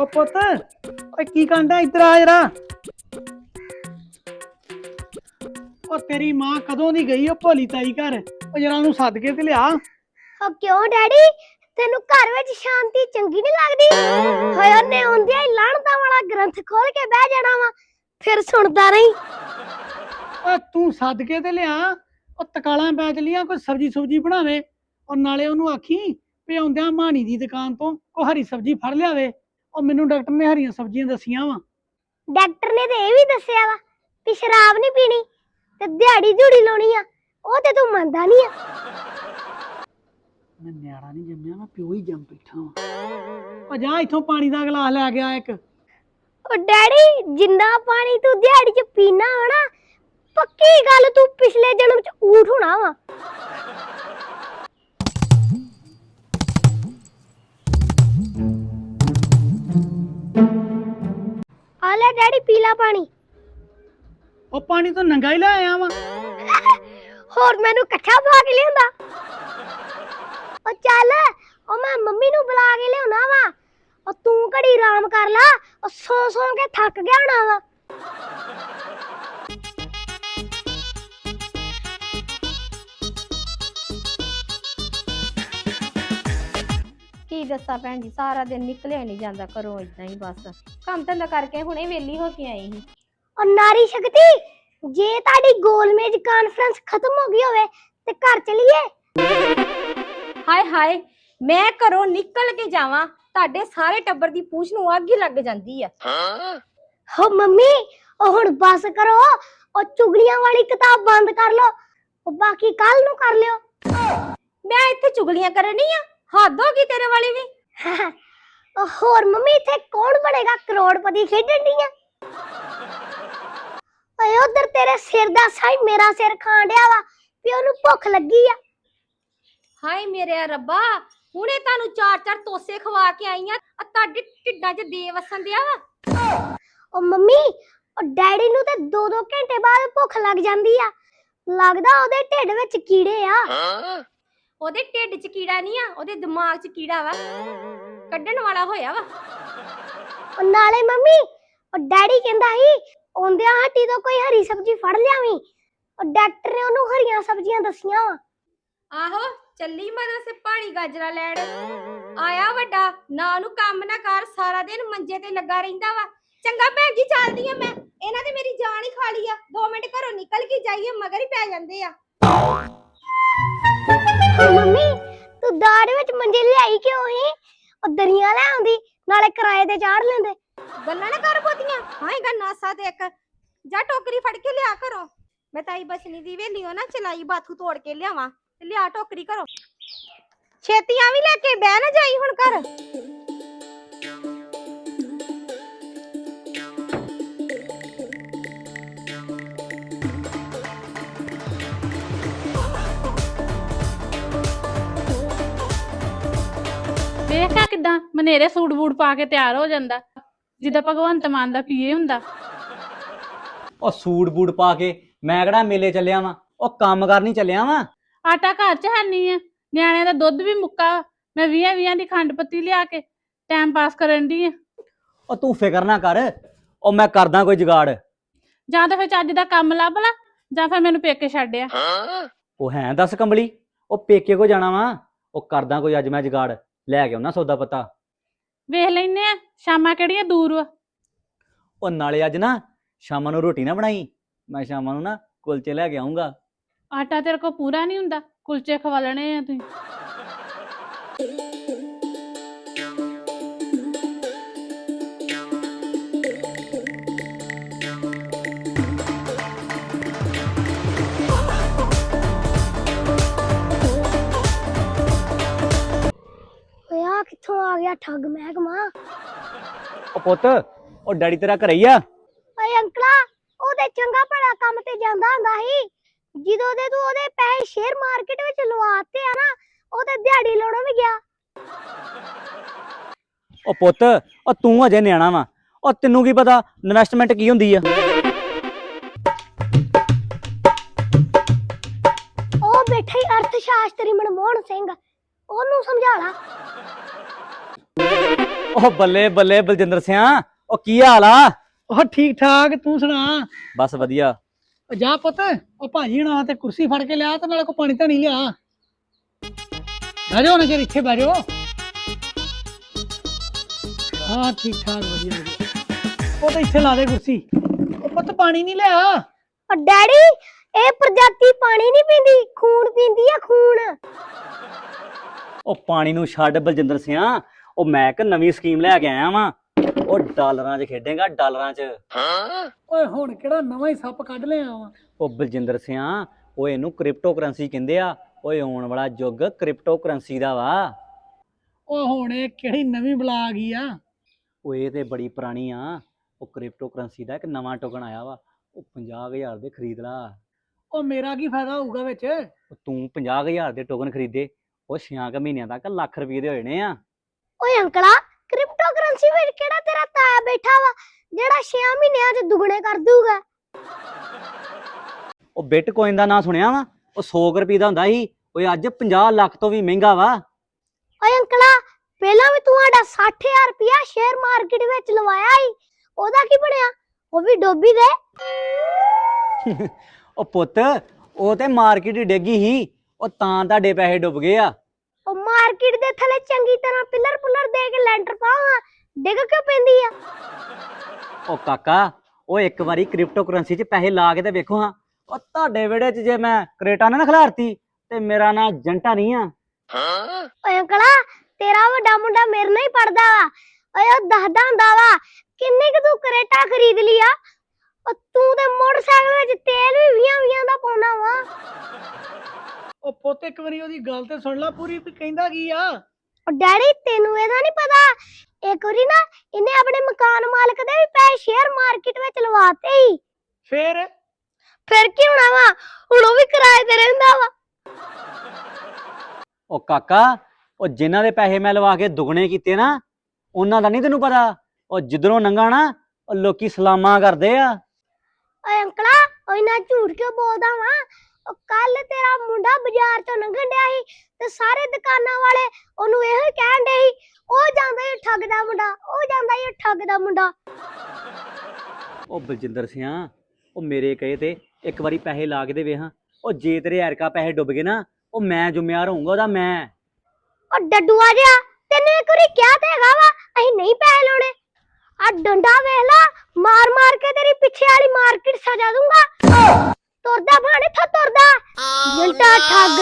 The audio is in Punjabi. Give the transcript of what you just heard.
ਉਹ ਪੁੱਤ ਓਏ ਕੀ ਕਾਂਡਾ ਇੱਧਰ ਆ ਜਰਾ? ਉਹ ਤੇਰੀ ਮਾਂ ਕਦੋਂ ਦੀ ਗਈ ਉਹ ਭੋਲੀ ਤਾਈ ਘਰ? ਉਹ ਜਰਾ ਨੂੰ ਸੱਦ ਕੇ ਤੇ ਲਿਆ। ਉਹ ਕਿਉਂ ਡੈਡੀ? ਤੈਨੂੰ ਘਰ ਵਿੱਚ ਸ਼ਾਂਤੀ ਚੰਗੀ ਨਹੀਂ ਲੱਗਦੀ? ਹੋਏ ਉਹਨੇ ਹੁੰਦਿਆ ਹੀ ਲਾਣਤਾ ਵਾਲਾ ਗ੍ਰੰਥ ਖੋਲ ਕੇ ਬਹਿ ਜਾਣਾ ਵਾ ਫਿਰ ਸੁਣਦਾ ਰਹੀਂ। ਓ ਤੂੰ ਸੱਦ ਕੇ ਤੇ ਲਿਆ ਉਹ ਤਕਾਲਾਂ ਪੈ ਚਲੀਆਂ ਕੋਈ ਸਬਜੀ ਸੁਬਜੀ ਬਣਾਵੇ। ਉਹ ਨਾਲੇ ਉਹਨੂੰ ਆਖੀ ਵੀ ਆਉਂਦਿਆਂ ਮਾਣੀ ਦੀ ਦੁਕਾਨ ਤੋਂ ਉਹ ਹਰੀ ਸਬਜੀ ਫੜ ਲਿਆਵੇ। ਉਹ ਮੈਨੂੰ ਡਾਕਟਰ ਨੇ ਹਰੀਆਂ ਸਬਜ਼ੀਆਂ ਦੱਸੀਆਂ ਵਾ। ਡਾਕਟਰ ਨੇ ਤੇ ਇਹ ਵੀ ਦੱਸਿਆ ਵਾ ਕਿ ਸ਼ਰਾਬ ਨਹੀਂ ਪੀਣੀ ਤੇ ਦਿਹਾੜੀ ਦਿਹੜੀ ਲਾਉਣੀ ਆ ਉਹ ਤੇ ਤੂੰ ਮੰਨਦਾ ਨਹੀਂ ਆ। ਮੈਂ ਨਿਆਣਾ ਨਹੀਂ ਜੰਮਿਆ ਮੈਂ ਪਿਓ ਹੀ ਜੰਮ ਬੈਠਾ ਵਾਂ। ਉਹ ਜਾ ਇੱਥੋਂ ਪਾਣੀ ਦਾ ਗਲਾਸ ਲੈ ਗਿਆ ਇੱਕ। ਉਹ ਡੈਡੀ ਜਿੰਨਾ ਪਾਣੀ ਤੂੰ ਦਿਹਾੜੀ 'ਚ ਪੀਣਾ ਹੋਣਾ ਪੱਕੀ ਗੱਲ ਤੂੰ ਪਿਛਲੇ ਜਨਮ 'ਚ ਊਠ ਹੋਣਾ ਵਾ। ਲੈ ਡੈਡੀ ਪੀਲਾ ਪਾਣੀ। ਉਹ ਪਾਣੀ ਤੋਂ ਨੰਗਾ ਹੀ ਲੈ ਆਇਆ ਵਾਂ। ਹੋਰ ਮੈਨੂੰ ਕੱਛਾ ਪਾ ਕੇ ਲਿਆਉਂਦਾ। ਉਹ ਚੱਲ ਉਹ ਮੈਂ ਮੰਮੀ ਨੂੰ ਬੁਲਾ ਕੇ ਲਿਆਉਣਾ ਵਾ। ਉਹ ਤੂੰ ਘੜੀ ਆਰਾਮ ਕਰ ਲਾ ਉਹ ਸੌ ਸੌ ਕੇ ਥੱਕ ਗਿਆ ਹੋਣਾ ਵਾ। ਕੀ ਦੱਸਾਂ ਭੈਣ ਜੀ ਸਾਰਾ ਦਿਨ ਨਿਕਲਿਆ ਨਹੀਂ ਜਾਂਦਾ ਘਰੋਂ ਇਦਾਂ ਹੀ ਬਸ। ਕੰਮ ਧੰਦਾ ਕਰਕੇ ਹੁਣੇ ਵਿਹਲੀ ਹੋ ਕੇ ਆਈ ਸੀ। ਉਹ ਨਾਰੀ ਸ਼ਕਤੀ ਜੇ ਤੁਹਾਡੀ ਗੋਲਮੇਜ ਕਾਨਫਰੰਸ ਖਤਮ ਹੋ ਗਈ ਹੋਵੇ ਤੇ ਘਰ ਚਲੀਏ। ਹਾਏ ਹਾਏ ਮੈਂ ਘਰੋਂ ਨਿਕਲ ਕੇ ਜਾਵਾਂ ਤੁਹਾਡੇ ਸਾਰੇ ਟੱਬਰ ਦੀ ਪੂਛ ਨੂੰ ਅੱਗ ਹੀ ਲੱਗ ਜਾਂਦੀ ਆ। ਹੋ ਮੰਮੀ ਉਹ ਹੁਣ ਬਸ ਕਰੋ ਉਹ ਚੁਗਲੀਆਂ ਵਾਲੀ ਕਿਤਾਬ ਬੰਦ ਕਰ ਲਓ ਉਹ ਬਾਕੀ ਕੱਲ ਨੂੰ ਕਰ ਲਿਓ। ਮੈਂ ਇੱਥੇ ਚੁਗਲੀਆਂ ਕਰਨੀ ਆ ਹੱਦ ਹੋ ਗਈ ਤੇਰੇ ਵਾਲੀ ਵੀ? ਉਹ ਹੋਰ ਮੰਮੀ ਇੱਥੇ ਕੌਣ ਬਣੇਗਾ? ਕਰੋੜਪਤੀ ਖੇਡਣ ਦੀ ਆ। ਓਏ ਉਧਰ ਤੇਰੇ ਸਿਰ ਦਾ ਸਾਈ ਮੇਰਾ ਸਿਰ ਖਾਣ ਡਿਆ ਵਾ ਵੀ ਉਹਨੂੰ ਭੁੱਖ ਲੱਗੀ ਆ। ਹਾਏ ਮੇਰੇ ਰੱਬਾ ਹੁਣੇ ਤੁਹਾਨੂੰ ਚਾਰ ਚਾਰ ਤੋਸੇ ਖਵਾ ਕੇ ਆਈਆਂ ਆ ਤੁਹਾਡੇ ਢਿੱਡਾਂ 'ਚ ਦੇ ਵਸਣ ਦਿਆ ਵਾ। ਉਹ ਮੰਮੀ ਉਹ ਡੈਡੀ ਨੂੰ ਤੇ 2-2 ਘੰਟੇ ਬਾਅਦ ਭੁੱਖ ਲੱਗ ਜਾਂਦੀ ਆ। ਲੱਗਦਾ ਉਹਦੇ ਢਿੱਡ ਵਿੱਚ ਕੀੜੇ ਆ। ਉਹਦੇ ਢਿੱਡ 'ਚ ਕੀੜਾ ਨਹੀਂ ਆ ਉਹਦੇ ਦਿਮਾਗ 'ਚ ਕੀੜਾ ਵਾ। ਕੱਢਣ ਵਾਲਾ ਹੋਇਆ ਵਾ। ਉਹ ਨਾਲੇ ਮੰਮੀ ਉਹ ਡੈਡੀ ਕਹਿੰਦਾ ਸੀ ਆਉਂਦਿਆਂ ਹੱਟੀ ਤੋਂ ਕੋਈ ਹਰੀ ਸਬਜ਼ੀ ਫੜ ਲਿਆਵੀਂ। ਉਹ ਡਾਕਟਰ ਨੇ ਉਹਨੂੰ ਹਰੀਆਂ ਸਬਜ਼ੀਆਂ ਦੱਸੀਆਂ ਵਾ। ਆਹੋ ਚੱਲੀ ਮਦਰ ਸੇ ਪਾਣੀ ਗਾਜਰਾ ਲੈਣ। ਆਇਆ ਵੱਡਾ ਨਾ ਉਹਨੂੰ ਕੰਮ ਨਾ ਕਰ ਸਾਰਾ ਦਿਨ ਮੰਜੇ ਤੇ ਲੱਗਾ ਰਹਿੰਦਾ ਵਾ। ਚੰਗਾ ਭੈਣ ਜੀ ਚੱਲਦੀ ਆ ਮੈਂ। ਇਹਨਾਂ ਤੇ ਮੇਰੀ ਜਾਨ ਹੀ ਖਾ ਲਈ ਆ। 2 ਮਿੰਟ ਘਰੋਂ ਨਿਕਲ ਕੇ ਜਾਈਏ ਮਗਰ ਹੀ ਪੈ ਜਾਂਦੇ ਆ। ਹਾਂ ਮੰਮੀ, ਤੂੰ ਦਾੜ ਵਿੱਚ ਮੰਜੇ ਲਿਆਈ ਕਿਉਂ ਸੀ? ਉਹ ਦਰੀਆਂ ਲੈ ਆਉਂਦੀ, ਨਾਲੇ ਕਿਰਾਏ ਤੇ ਚਾੜ ਲੈਂਦੇ। ਗੱਲਾਂ ਨਾ ਕਰ ਪੋਤੀਆਂ ਹਾਏਗਾ ਨਾਸਾ ਤੇ ਇੱਕ। ਜਾ ਟੋਕਰੀ ਫੜ ਕੇ ਲਿਆ ਕਰੋ। ਮੈਂ ਤਾਈ ਬਸਨੀ ਦੀ ਵੇਲੀ ਨਾ ਚਲਾਈ ਬਾਥੂ ਤੋੜ ਕੇ ਲਿਆਵਾਂ, ਤੇ ਲਿਆ ਟੋਕਰੀ ਕਰੋ। ਛੇਤੀਆਂ ਵੀ ਲੈ ਕੇ, ਬਹਿ ਨਾ ਜਾਈ ਹੁਣ ਘਰ। ਮਨੇਰੇ ਸੂਟ ਬੂਟ ਪਾ ਕੇ ਤਿਆਰ ਹੋ ਜਾਂਦਾ। ਜਿੱਦਾਂ ਭਗਵੰਤ ਮਾਨ ਦਾ ਪੀਏ ਹੁੰਦਾ। ਉਹ ਸੂਟ ਬੂਟ ਪਾ ਕੇ ਮੈਂ ਕਿਹੜਾ ਮੇਲੇ ਚੱਲਿਆ ਵਾਂ? ਉਹ ਕੰਮ ਕਰਨੀ ਚੱਲਿਆ ਵਾਂ। ਆਟਾ ਘਰ ਚ ਹੈ ਨਹੀਂ ਆ। ਨਿਆਣਿਆਂ ਦਾ ਦੁੱਧ ਵੀ ਮੁੱਕਾ ਮੈਂ 20 20 ਦੀ ਖੰਡ ਪੱਤੀ ਲਿਆ ਕੇ ਟਾਈਮ ਪਾਸ ਕਰਨ ਦੀ ਆ। ਉਹ ਤੂੰ ਫਿਕਰ ਨਾ ਕਰ। ਉਹ ਮੈਂ ਕਰਦਾ ਕੋਈ ਜੁਗਾੜ। ਜਾਂ ਤਾਂ ਫਿਰ ਚੱਜ ਦਾ ਕੰਮ ਲੱਭ ਲਾ ਜਾਂ ਫਿਰ ਮੈਨੂੰ ਪੇਕੇ ਛੱਡਿਆ ਉਹ ਹੈ ਦੱਸ ਕੰਬਲੀ। ਉਹ ਪੇਕੇ ਕੋ ਜਾਣਾ ਵਾਂ? ਉਹ ਕਰਦਾ ਕੋਈ ਅੱਜ ਮੈਂ ਜੁਗਾੜ। ਲੈ ਕੇ ਆਉਣਾ ਸੌਦਾ ਪਤਾ। ਵੇਖ ਲੈਨੇ ਆ ਸ਼ਾਮਾਂ ਕਿਹੜੀਆਂ ਦੂਰ ਵਾ? ਉਹ ਨਾਲੇ ਅੱਜ ਨਾ ਸ਼ਾਮਾਂ ਨੂੰ ਰੋਟੀ ਨਾ ਬਣਾਈ ਮੈਂ ਸ਼ਾਮਾਂ ਨੂੰ ਨਾ ਕੁਲਚੇ ਲੈ ਕੇ ਆਉਂਗਾ ਆਟਾ ਤੇਰੇ ਕੋ ਪੂਰਾ ਨਹੀਂ ਹੁੰਦਾ ਕੁਲਚੇ ਖਵਾ ਲੈਣੇ ਆ ਤੁਸੀਂ। ਆ ਕਿੱਥੋਂ ਆ ਗਿਆ ਠੱਗ ਮਹਿਕਮਾ ਉਹ ਪੁੱਤ ਉਹ ਡੈਡੀ ਤੇਰਾ ਘਰੇ ਹੀ ਆ? ਓਏ ਅੰਕਲਾ ਉਹਦੇ ਚੰਗਾ ਭਲਾ ਕੰਮ ਤੇ ਜਾਂਦਾ ਹੁੰਦਾ ਸੀ। ਜਦੋਂ ਦੇ ਤੂੰ ਉਹਦੇ ਪੈਸੇ ਸ਼ੇਅਰ ਮਾਰਕੀਟ ਵਿੱਚ ਲਵਾਤੇ ਆ ਨਾ ਉਹਦੇ ਦਿਹਾੜੀ ਲਾਉਣਾ ਵੀ ਗਿਆ। ਉਹ ਪੁੱਤ ਉਹ ਤੂੰ ਅਜੇ ਨਿਆਣਾ ਵਾ। ਉਹ ਤੈਨੂੰ ਕੀ ਪਤਾ ਇਨਵੈਸਟਮੈਂਟ ਕੀ ਹੁੰਦੀ ਆ? ਉਹ ਬੈਠਾ ਹੀ ਅਰਥ ਸ਼ਾਸਤਰੀ ਮਨਮੋਹਨ ਸਿੰਘ ਉਹਨੂੰ ਸਮਝਾ ਲਾ। ਉਹ ਬੱਲੇ ਬੱਲੇ ਬਲਜਿੰਦਰ ਸਿਆ ਉਹ ਕੀ ਹਾਲ ਆ? ਉਹ ਠੀਕ ਠਾਕ ਤੂੰ ਸੁਣਾ? ਬਸ ਵਧੀਆ। ਉਹ ਜਾ ਪੁੱਤ ਉਹ ਭਾਜੀ ਹਣਾ ਤੇ ਕੁਰਸੀ ਫੜ ਕੇ ਲਿਆ ਤੇ ਨਾਲੇ ਕੋ ਪਾਣੀ ਧਣੀ ਲਿਆ। ਬਹਿ ਜਾਓ ਨਾ ਜੇ ਇੱਥੇ ਜਾਓ। ਹਾਂ ਠੀਕ ਠਾਕ ਵਧੀਆ ਵਧੀਆ। ਉਹ ਤਾਂ ਇੱਥੇ ਲਾ ਦੇ ਕੁਰਸੀ। ਉਹ ਪੁੱਤ ਪਾਣੀ ਨਹੀਂ ਲਿਆ। ਉਹ ਡੈਡੀ ਇਹ ਪ੍ਰਜਾਤੀ ਪਾਣੀ ਨਹੀਂ ਪੀਂਦੀ ਖੂਨ ਪੀਂਦੀ ਆ ਖੂਨ। ਉਹ ਪਾਣੀ ਨੂੰ ਛੱਡ ਬਲਜਿੰਦਰ ਸਿਆ ਉਹ ਮੈਂ ਇੱਕ ਨਵੀਂ ਸਕੀਮ ਲੈ ਕੇ ਆਇਆ ਵਾਂ। ਉਹ ਡਾਲਰਾਂ 'ਚ ਖੇਡੇਗਾ ਡਾਲਰਾਂ 'ਚ। ਓਏ ਹੁਣ ਕਿਹੜਾ ਨਵਾਂ ਹੀ ਸੱਪ ਕੱਢ ਲਿਆ ਵਾ? ਉਹ ਬਲਜਿੰਦਰ ਸਿਆ ਉਹ ਇਹਨੂੰ ਕ੍ਰਿਪਟੋ ਕਰੰਸੀ ਕਹਿੰਦੇ ਆ। ਓਏ ਆਉਣ ਵਾਲਾ ਯੁੱਗ ਕ੍ਰਿਪਟੋ ਕਰੰਸੀ ਦਾ ਵਾ। ਉਹ ਹੁਣ ਇਹ ਕਿਹੜੀ ਨਵੀਂ ਬਲਾ ਆ ਗਈ ਆ? ਉਹ ਇਹ ਤੇ ਬੜੀ ਪੁਰਾਣੀ ਆ। ਉਹ ਕ੍ਰਿਪਟੋ ਕਰੰਸੀ ਦਾ ਇੱਕ ਨਵਾਂ ਟੋਕਨ ਆਇਆ ਵਾ। ਉਹ 50000 ਦੇ ਖਰੀਦ ਲਾ। ਉਹ ਮੇਰਾ ਕੀ ਫਾਇਦਾ ਹੋਊਗਾ ਵਿੱਚ? ਉਹ ਤੂੰ 50000 ਦੇ ਟੋਕਨ ਖਰੀਦੇ। ਉਹ 6 ਮਹੀਨਿਆਂ ਤੱਕ ਲੱਖ ਰੁਪਏ ਦੇ ਹੋ ਜਾਣੇ ਆ। ਓਏ ਅੰਕਲਾ ਕ੍ਰਿਪਟੋ ਕਰੰਸੀ ਵਿੱਚ ਕਿਹੜਾ ਤੇਰਾ ਤਾਇਆ ਬੈਠਾ ਵਾ ਜਿਹੜਾ 6 ਮਹੀਨਿਆਂ 'ਚ ਦੁੱਗਣੇ ਕਰ ਦੂਗਾ ਉਹ ਬਿਟਕੋਇਨ ਦਾ ਨਾਂ ਸੁਣਿਆ ਵਾ? ਉਹ 100 ਰੁਪਏ ਦਾ ਹੁੰਦਾ ਸੀ ਓਏ ਅੱਜ 50 ਲੱਖ ਤੋਂ ਵੀ ਮਹਿੰਗਾ ਵਾ। ਓਏ ਅੰਕਲਾ ਪਹਿਲਾਂ ਵੀ ਤੂੰ ਸਾਡਾ 60000 ਰੁਪਇਆ ਸ਼ੇਅਰ ਮਾਰਕੀਟ ਵਿੱਚ ਲਵਾਇਆ ਸੀ ਉਹਦਾ ਕੀ ਬਣਿਆ? ਉਹ ਵੀ ਡੋਬੀ ਗਏ? ਉਹ ਪੁੱਤ ਉਹ ਤੇ ਮਾਰਕੀਟ ਡੇਗੀ ਸੀ ਉਹ ਤਾਂ ਤੁਹਾਡੇ ਪੈਸੇ ਡੁੱਬ ਗਏ ਆ। ਉਹ ਮਾਰਕੀਟ ਦੇ ਥੱਲੇ ਚੰਗੀ ਤਰ੍ਹਾਂ ਪਿੱਲਰ ਪੁੱਲਰ ਦੇ ਕੇ ਲੈਂਟਰ ਪਾਵਾਂ ਡਿੱਗ ਕਿਉਂ ਪੈਂਦੀ ਆ? ਉਹ ਕਾਕਾ ਉਹ ਇੱਕ ਵਾਰੀ ਕ੍ਰਿਪਟੋ ਕਰੰਸੀ 'ਚ ਪੈਸੇ ਲਾ ਕੇ ਤੇ ਵੇਖੋ ਹਾਂ। ਉਹ ਤੁਹਾਡੇ ਵਿਹੜੇ 'ਚ ਜੇ ਮੈਂ ਕਰੇਟਾ ਨਾ ਨਾ ਖਿਲਾਰਤੀ ਤੇ ਮੇਰਾ ਨਾਂ ਜੰਟਾ ਨਹੀਂ ਆ। ਓਏ ਅੰਕਲਾ ਤੇਰਾ ਵੱਡਾ ਮੁੰਡਾ ਮੇਰੇ ਨਾਲ ਹੀ ਪੜਦਾ ਵਾ। ਓਏ ਉਹ ਦੱਸਦਾ ਹੁੰਦਾ ਵਾ ਕਿੰਨੇ ਕੁ ਤੂੰ ਕਰੇਟਾ ਖਰੀਦ ਲਿਆ ਉਹ ਤੂੰ ਤੇ ਮੋਟਰਸਾਈਕਲ ਵਿੱਚ ਤੇਲ ਵੀ 20 20 ਦਾ ਪਾਉਣਾ ਵਾ। ਉਹ ਪੁੱਤ ਇੱਕ ਵਾਰੀ ਉਹਦੀ ਗੱਲ ਤੇ ਸੁਣ ਲੈ ਪੂਰੀ ਵੀ ਕਹਿੰਦਾ ਕੀ ਆ? ਉਹ ਡੈਡੀ ਤੈਨੂੰ ਇਹਦਾ ਨਹੀਂ ਪਤਾ? ਇੱਕ ਵਾਰੀ ਨਾ ਇਹਨੇ ਆਪਣੇ ਮਕਾਨ ਮਾਲਕ ਦੇ ਵੀ ਪੈਸੇ ਸ਼ੇਅਰ ਮਾਰਕੀਟ ਵਿੱਚ ਲਵਾਤੇ ਹੀ। ਫੇਰ? ਫਿਰ ਕੀ ਹੋਣਾ ਵਾ? ਹੁਣ ਉਹ ਵੀ ਕਿਰਾਏ ਤੇ ਰਹਿੰਦਾ ਵਾ। ਉਹ ਕਾਕਾ ਉਹ ਜਿਨ੍ਹਾਂ ਦੇ ਪੈਸੇ ਮੈਂ ਲਵਾ ਕੇ ਦੁੱਗਣੇ ਕੀਤੇ ਨਾ ਉਹਨਾਂ ਦਾ ਨਹੀਂ ਤੈਨੂੰ ਪਤਾ? ਉਹ ਜਿੱਧਰੋਂ ਨੰਗਾ ਨਾ ਉਹ ਲੋਕੀ ਸਲਾਮਾਂ ਕਰਦੇ ਆ। ਓਏ ਅੰਕਲਾ ਉਹ ਇੰਨਾ ਝੂਠ ਕਿਉਂ ਬੋਲਦਾ ਵਾ? ਉਹ ਕੱਲ ਤੇਰਾ ਮੁੰਡਾ ਬਾਜ਼ਾਰ ਚੋਂ ਲੰਘਣ ਡਿਆ ਸੀ ਤੇ ਸਾਰੇ ਦੁਕਾਨਾਂ ਵਾਲੇ ਉਹਨੂੰ ਇਹੋ ਹੀ ਕਹਿਣ ਡੇ ਸੀ ਉਹ ਜਾਂਦਾ ਹੀ ਠੱਗ ਦਾ ਮੁੰਡਾ ਉਹ ਜਾਂਦਾ ਹੀ ਠੱਗ ਦਾ ਮੁੰਡਾ। ਉਹ ਬਲਜਿੰਦਰ ਸਿਆ ਉਹ ਮੇਰੇ ਕਹੇ ਤੇ ਇੱਕ ਵਾਰੀ ਪੈਸੇ ਲਾ ਕੇ ਦੇ ਵੇ ਹਾਂ ਉਹ ਜੇ ਤੇਰੇ ਐਰਕਾ ਪੈਸੇ ਡੁੱਬ ਗਏ ਨਾ ਉਹ ਮੈਂ ਜ਼ਿੰਮੇਵਾਰ ਹੋਊਂਗਾ ਉਹਦਾ ਮੈਂ। ਉਹ ਡੱਡੂਆ ਜਿਹਾ ਤੈਨੂੰ ਇੱਕ ਵਾਰੀ ਕਿਹਾ ਤੇ ਹੈਗਾ ਵਾ ਅਸੀਂ ਨਹੀਂ ਪੈਸੇ ਲਾਉਣੇ। ਆ ਡੰਡਾ ਵੇਖ ਲਾ ਮਾਰ ਮਾਰ ਕੇ ਤੇਰੀ ਪਿੱਛੇ ਵਾਲੀ ਮਾਰਕੀਟ ਸਜਾ ਦੂੰਗਾ। ਤੁਰਦਾ ਭਾਣੇ ਥੋ ਤੁਰਦਾ ਜੰਟਾ ਠੱਗ